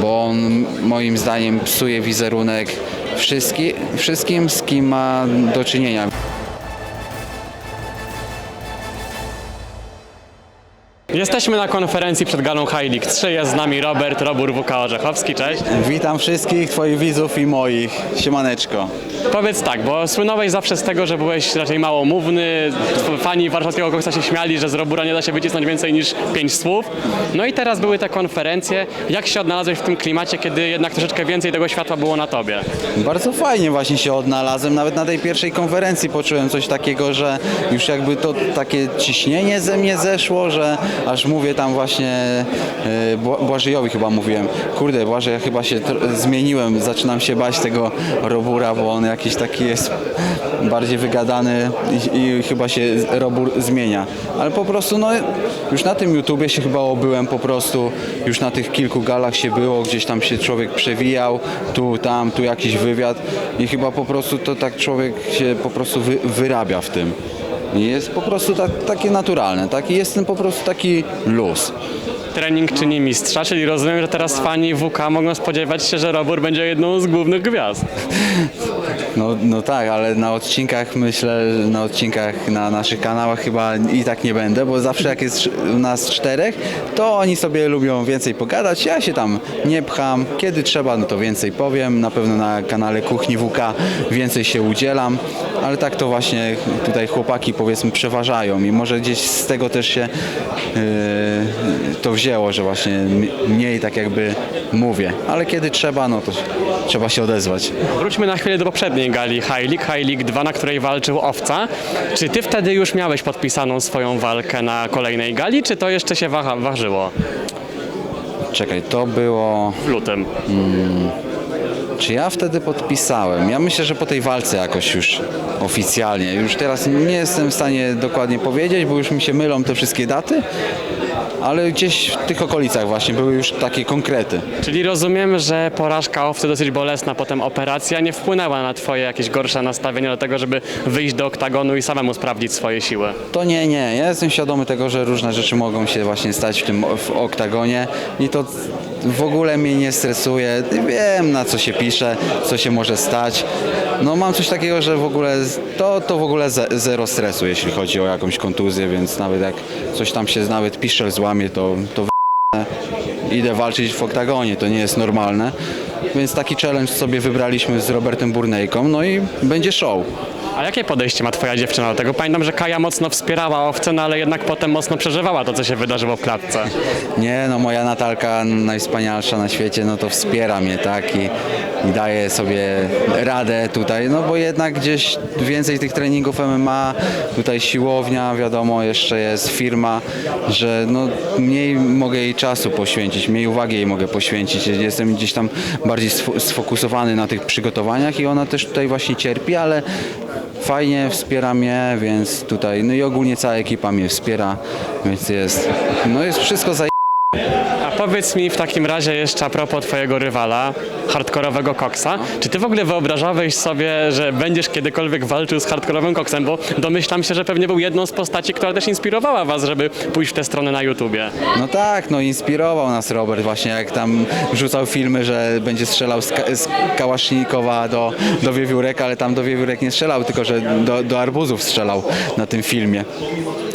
bo on moim zdaniem psuje wizerunek wszystki, wszystkim, z kim ma do czynienia. Jesteśmy na konferencji przed galą High League 3. Jest z nami Robert Robur WK Orzechowski. Cześć. Witam wszystkich Twoich widzów i moich. Siemaneczko. Powiedz tak, bo słynąłeś zawsze z tego, że byłeś raczej małomówny. Fani warszawskiego koksa się śmiali, że z Robura nie da się wycisnąć więcej niż pięć słów. No i teraz były te konferencje. Jak się odnalazłeś w tym klimacie, kiedy jednak troszeczkę więcej tego światła było na tobie? Bardzo fajnie właśnie się odnalazłem. Nawet na tej pierwszej konferencji poczułem coś takiego, że już jakby to takie ciśnienie ze mnie zeszło, że aż mówię tam właśnie e, Bła- Błażejowi chyba mówiłem. Kurde, Błażej, ja chyba się zmieniłem. Zaczynam się bać tego Robura, bo on jakiś taki jest bardziej wygadany i, i chyba się Robur zmienia. Ale po prostu no już na tym YouTubie się chyba obyłem po prostu. Już na tych kilku galach się było, gdzieś tam się człowiek przewijał, tu, tam, tu jakiś wywiad i chyba po prostu to tak człowiek się po prostu wy, wyrabia w tym. Jest po prostu tak, takie naturalne, tak? I jest po prostu taki luz. Trening czyni mistrza, czyli rozumiem, że teraz fani WK mogą spodziewać się, że Robur będzie jedną z głównych gwiazd. No, no tak, ale na odcinkach myślę, na odcinkach na naszych kanałach chyba i tak nie będę, bo zawsze jak jest nas czterech, to oni sobie lubią więcej pogadać. Ja się tam nie pcham. Kiedy trzeba, no to więcej powiem. Na pewno na kanale Kuchni WK więcej się udzielam, ale tak to właśnie tutaj chłopaki powiedzmy przeważają i może gdzieś z tego też się yy, to wzięło, że właśnie mniej tak jakby mówię, ale kiedy trzeba, no to trzeba się odezwać. Wróćmy na chwilę do poprzedniej gali High League, High League 2, na której walczył Owca. Czy ty wtedy już miałeś podpisaną swoją walkę na kolejnej gali, czy to jeszcze się waha, ważyło Czekaj, to było. w lutym? Czy ja wtedy podpisałem? Ja myślę, że po tej walce jakoś już oficjalnie. Już teraz nie jestem w stanie dokładnie powiedzieć, bo już mi się mylą te wszystkie daty, ale gdzieś w tych okolicach właśnie były już takie konkrety. Czyli rozumiem, że porażka Owcy dosyć bolesna, potem operacja nie wpłynęła na twoje jakieś gorsze nastawienie do tego, żeby wyjść do oktagonu i samemu sprawdzić swoje siły. To nie, nie. Ja jestem świadomy tego, że różne rzeczy mogą się właśnie stać w tym w oktagonie i to w ogóle mnie nie stresuje. Wiem na co się pisze, co się może stać. No mam coś takiego, że w ogóle to, to w ogóle ze, zero stresu, jeśli chodzi o jakąś kontuzję, więc nawet jak coś tam się nawet pisze złamie, to, to w- idę walczyć w oktagonie, to nie jest normalne. Więc taki challenge sobie wybraliśmy z Robertem Burnejką, no i będzie show. A jakie podejście ma twoja dziewczyna do tego? Pamiętam, że Kaja mocno wspierała Owcę, no ale jednak potem mocno przeżywała to, co się wydarzyło w klatce. Nie, no moja Natalka najwspanialsza na świecie, no to wspiera mnie, tak, i, i daje sobie radę tutaj, no bo jednak gdzieś więcej tych treningów MMA, tutaj siłownia, wiadomo, jeszcze jest firma, że no mniej mogę jej czasu poświęcić, mniej uwagi jej mogę poświęcić, jestem gdzieś tam bardziej sfo- sfokusowany na tych przygotowaniach i ona też tutaj właśnie cierpi, ale fajnie wspiera mnie, więc tutaj, no i ogólnie cała ekipa mnie wspiera, więc jest, no jest wszystko za A powiedz mi w takim razie jeszcze a propos twojego rywala, hardkorowego koksa, czy ty w ogóle wyobrażałeś sobie, że będziesz kiedykolwiek walczył z hardkorowym koksem, bo domyślam się, że pewnie był jedną z postaci, która też inspirowała was, żeby pójść w tę stronę na YouTubie. No tak, no inspirował nas Robert właśnie jak tam wrzucał filmy, że będzie strzelał z, ka- z kałasznikowa do, do wiewiórek, ale tam do wiewiórek nie strzelał, tylko że do, do arbuzów strzelał na tym filmie.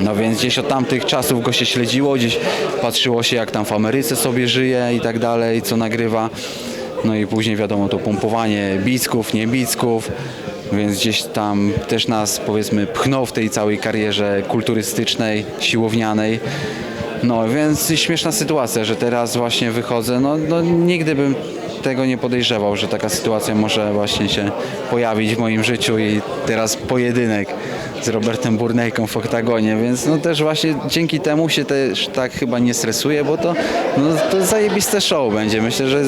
No więc gdzieś od tamtych czasów go się śledziło, gdzieś patrzyło się jak tam w Ameryce sobie żyje i tak dalej, co nagrywa. No i później wiadomo to pompowanie bicków, nie bicków. Więc gdzieś tam też nas powiedzmy pchnął w tej całej karierze kulturystycznej, siłownianej. No więc śmieszna sytuacja, że teraz właśnie wychodzę. No, no nigdy bym tego nie podejrzewał, że taka sytuacja może właśnie się pojawić w moim życiu i teraz pojedynek z Robertem Burnejką w oktagonie, więc no też właśnie dzięki temu się też tak chyba nie stresuję, bo to, no, to zajebiste show będzie. Myślę, że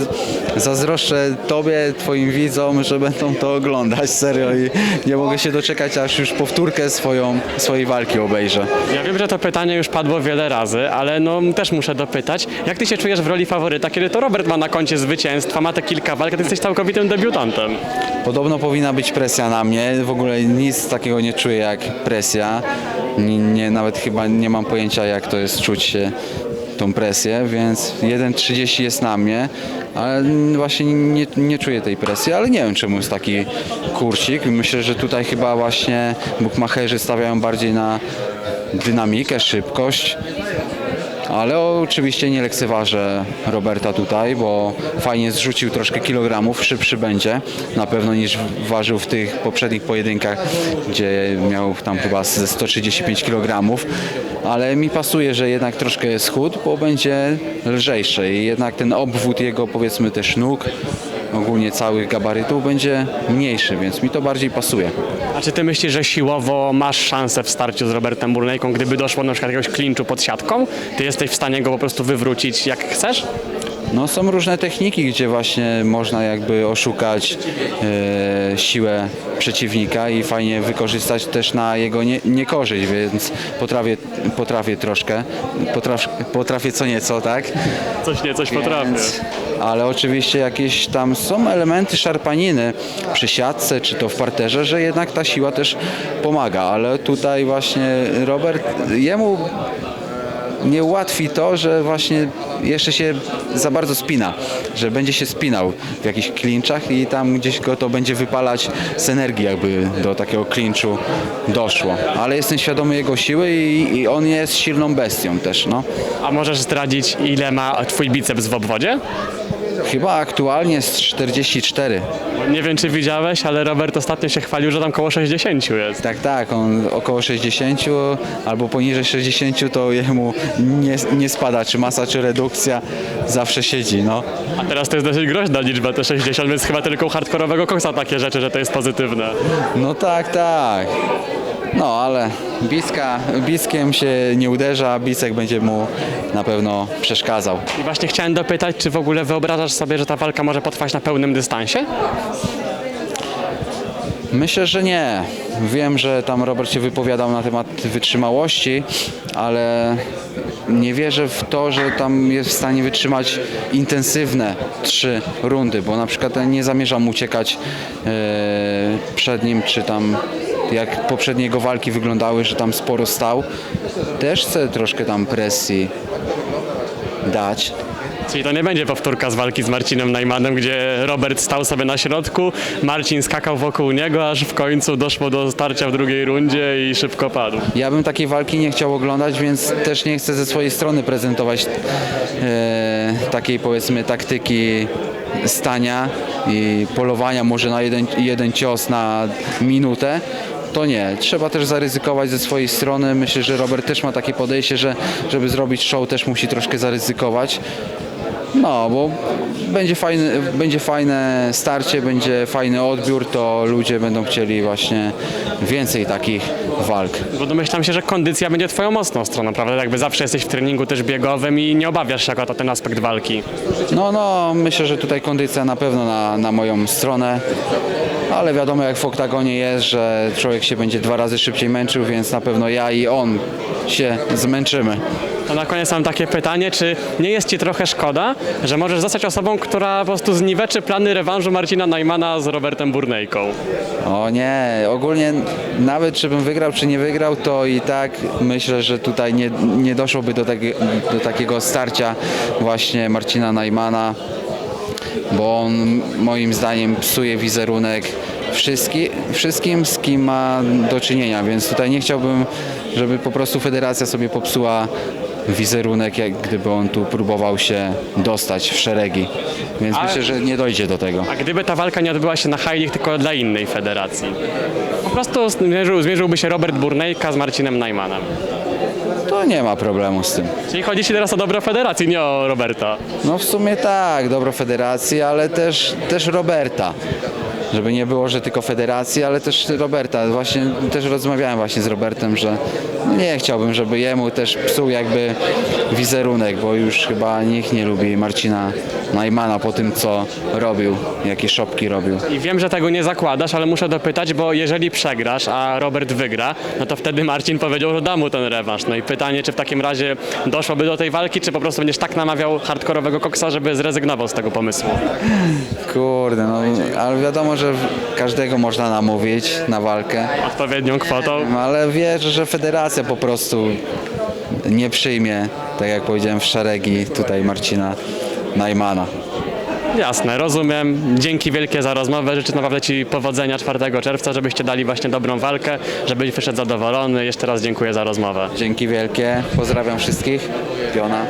zazdroszczę tobie, twoim widzom, że będą to oglądać serio i nie mogę się doczekać, aż już powtórkę swoją, swojej walki obejrzę. Ja wiem, że to pytanie już padło wiele razy, ale no też muszę dopytać, jak ty się czujesz w roli faworyta, kiedy to Robert ma na koncie zwycięstwa, ma te kilka walk, a ty jesteś całkowitym debiutantem. Podobno powinna być presja na mnie. W ogóle nic takiego nie czuję jak presja. Nie, nie, nawet chyba nie mam pojęcia jak to jest czuć się tą presję, więc 1,30 jest na mnie, ale właśnie nie, nie czuję tej presji, ale nie wiem czemu jest taki kursik. Myślę, że tutaj chyba właśnie bukmacherzy stawiają bardziej na dynamikę, szybkość. Ale oczywiście nie lekceważę Roberta tutaj, bo fajnie zrzucił troszkę kilogramów, szybszy będzie na pewno niż ważył w tych poprzednich pojedynkach, gdzie miał tam chyba ze 135 kg. Ale mi pasuje, że jednak troszkę jest chód, bo będzie lżejszy i jednak ten obwód jego powiedzmy też nóg, ogólnie całych gabarytów będzie mniejszy, więc mi to bardziej pasuje. A czy ty myślisz, że siłowo masz szansę w starciu z Robertem Burnejką, gdyby doszło na przykład jakiegoś klinczu pod siatką? Ty jesteś w stanie go po prostu wywrócić jak chcesz? No są różne techniki, gdzie właśnie można jakby oszukać e, siłę przeciwnika i fajnie wykorzystać też na jego nie, niekorzyść, więc potrafię, potrafię troszkę, potraf, potrafię co nieco, tak? Coś nie, coś potrafię. Ale oczywiście jakieś tam są elementy szarpaniny przy siatce, czy to w parterze, że jednak ta siła też pomaga, ale tutaj właśnie Robert, jemu nie ułatwi to, że właśnie jeszcze się za bardzo spina, że będzie się spinał w jakichś klinczach i tam gdzieś go to będzie wypalać z energii, jakby do takiego klinczu doszło. Ale jestem świadomy jego siły i, i on jest silną bestią też, no. A możesz zdradzić, ile ma twój biceps w obwodzie? Chyba aktualnie jest 44. Bo Nie wiem, czy widziałeś, ale Robert ostatnio się chwalił, że tam koło 60 jest. Tak, tak, on około 60 albo poniżej 60 to jemu nie, nie spada, czy masa, czy redukcja, zawsze siedzi, no. A teraz to jest dosyć groźna liczba, te 60, więc chyba tylko u hardkorowego koksa takie rzeczy, że to jest pozytywne. No tak, tak. No, ale Biska, Biskiem się nie uderza, Bisek będzie mu na pewno przeszkadzał. I właśnie chciałem dopytać, czy w ogóle wyobrażasz sobie, że ta walka może potrwać na pełnym dystansie? Myślę, że nie. Wiem, że tam Robert się wypowiadał na temat wytrzymałości, ale nie wierzę w to, że tam jest w stanie wytrzymać intensywne trzy rundy, bo na przykład nie zamierzam uciekać e, przed nim, czy tam jak poprzednie jego walki wyglądały, że tam sporo stał. Też chcę troszkę tam presji dać. Czyli to nie będzie powtórka z walki z Marcinem Najmanem, gdzie Robert stał sobie na środku, Marcin skakał wokół niego, aż w końcu doszło do starcia w drugiej rundzie i szybko padł. Ja bym takiej walki nie chciał oglądać, więc też nie chcę ze swojej strony prezentować e, takiej powiedzmy taktyki stania i polowania może na jeden, jeden cios na minutę. To nie, trzeba też zaryzykować ze swojej strony. Myślę, że Robert też ma takie podejście, że żeby zrobić show też musi troszkę zaryzykować. No, bo będzie, fajny, będzie fajne starcie, będzie fajny odbiór, to ludzie będą chcieli właśnie więcej takich walk. Bo domyślam się, że kondycja będzie twoją mocną stroną, prawda? Jakby zawsze jesteś w treningu też biegowym i nie obawiasz się akurat o ten aspekt walki. No, no, myślę, że tutaj kondycja na pewno na, na moją stronę, ale wiadomo jak w oktagonie jest, że człowiek się będzie dwa razy szybciej męczył, więc na pewno ja i on się zmęczymy. To na koniec mam takie pytanie, czy nie jest ci trochę szkoda, że możesz zostać osobą, która po prostu zniweczy plany rewanżu Marcina Najmana z Robertem Burnejką? O nie, ogólnie nawet czy bym wygrał, czy nie wygrał, to i tak myślę, że tutaj nie, nie doszłoby do, do takiego starcia właśnie Marcina Najmana, bo on moim zdaniem psuje wizerunek wszystki, wszystkim, z kim ma do czynienia, więc tutaj nie chciałbym, żeby po prostu federacja sobie popsuła wizerunek, jak gdyby on tu próbował się dostać w szeregi. Więc Ale- myślę, że nie dojdzie do tego. A gdyby ta walka nie odbyła się na High League, tylko dla innej federacji? Po prostu zmierzył, zmierzyłby się Robert Burnejka z Marcinem Najmanem. To nie ma problemu z tym. Czyli chodzi ci teraz o dobro federacji, nie o Roberta. No w sumie tak, dobro federacji, ale też, też Roberta. Żeby nie było, że tylko federacji, ale też Roberta. Właśnie też rozmawiałem właśnie z Robertem, że nie chciałbym, żeby jemu też psuł jakby wizerunek, bo już chyba nikt nie lubi Marcina Najmana po tym, co robił, jakie szopki robił. I wiem, że tego nie zakładasz, ale muszę dopytać, bo jeżeli przegrasz, a Robert wygra, no to wtedy Marcin powiedział, że da mu ten rewanż. No i pytanie, czy w takim razie doszłoby do tej walki, czy po prostu będziesz tak namawiał hardkorowego koksa, żeby zrezygnował z tego pomysłu? Kurde, no ale wiadomo, że każdego można namówić na walkę. Odpowiednią kwotą. Ale wierzę, że federacja po prostu nie przyjmie, tak jak powiedziałem, w szeregi tutaj Marcina Najmana. Jasne, rozumiem. Dzięki wielkie za rozmowę. Życzę naprawdę Ci powodzenia 4 czerwca, żebyście dali właśnie dobrą walkę, żebyś wyszedł zadowolony. Jeszcze raz dziękuję za rozmowę. Dzięki wielkie, pozdrawiam wszystkich. Piona.